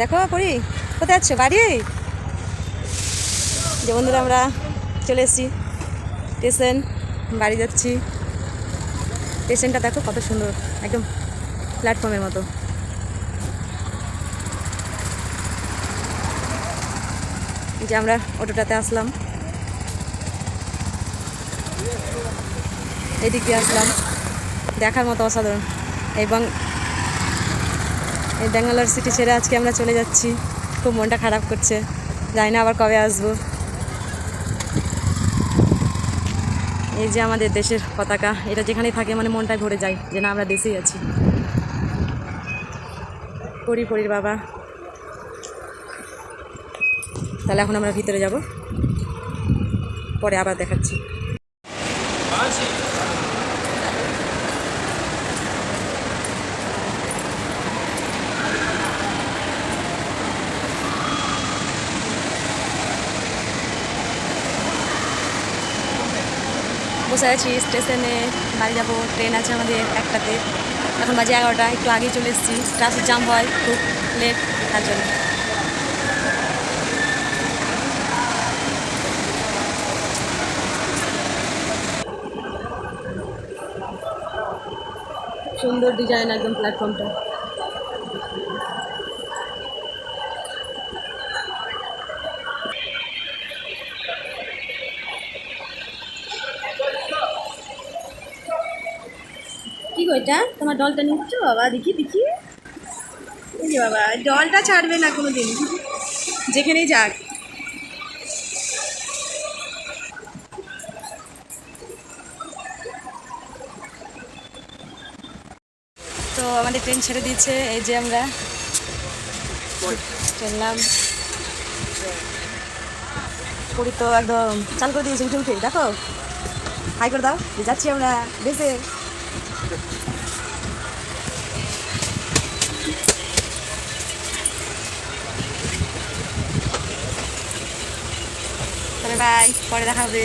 দেখো করি কোথায় আছো বাড়ি? যে বন্ধুরা, আমরা চলে এসেছি। স্টেশন, বাড়ি যাচ্ছি। স্টেশনটা দেখো কত সুন্দর, একদম প্ল্যাটফর্মের মতো। যে আমরা অটোটাতে আসলাম। এদিক দিয়ে আসলাম। দেখার মতো অসাধারণ। এবং এই ব্যাঙ্গালোর সিটি ছেড়ে আজকে আমরা চলে যাচ্ছি। খুব মনটা খারাপ করছে। জানি না আবার কবে আসব। এই যে আমাদের দেশের পতাকা, এটা যেখানেই থাকে মানে মনটাই ভরে যায় যে না, আমরা দেশেই আছি। পরি পরির বাবা। তাহলে এখন আমরা ভিতরে যাব। পরে আবার দেখাচ্ছি। বসে আছি স্টেশনে, বাড়ি যাব ট্রেন আছে আমাদের একটাতে। এখন বাজে এগারোটা, একটু আগেই চলে এসেছি। ট্রাফিক জাম হয়, খুব লেট তার জন্য। সুন্দর ডিজাইন একদম প্ল্যাটফর্মটা গো এটা তোমার ডলটা নিচ্ছ? বাবা, দেখি দেখি। বাবা ডলটা ছাড়বে না কোনো দিন যেখানেই যাক। তো আমাদের ট্রেন ছেড়ে দিয়েছে, এই যে আমরা। চললাম। পুরী তো একদম চাল করে দিয়েছে, উঠে উঠে, দেখো। হাই করে দাও, যাচ্ছি আমরা, বেসে। বাই পরে দেখা হবে।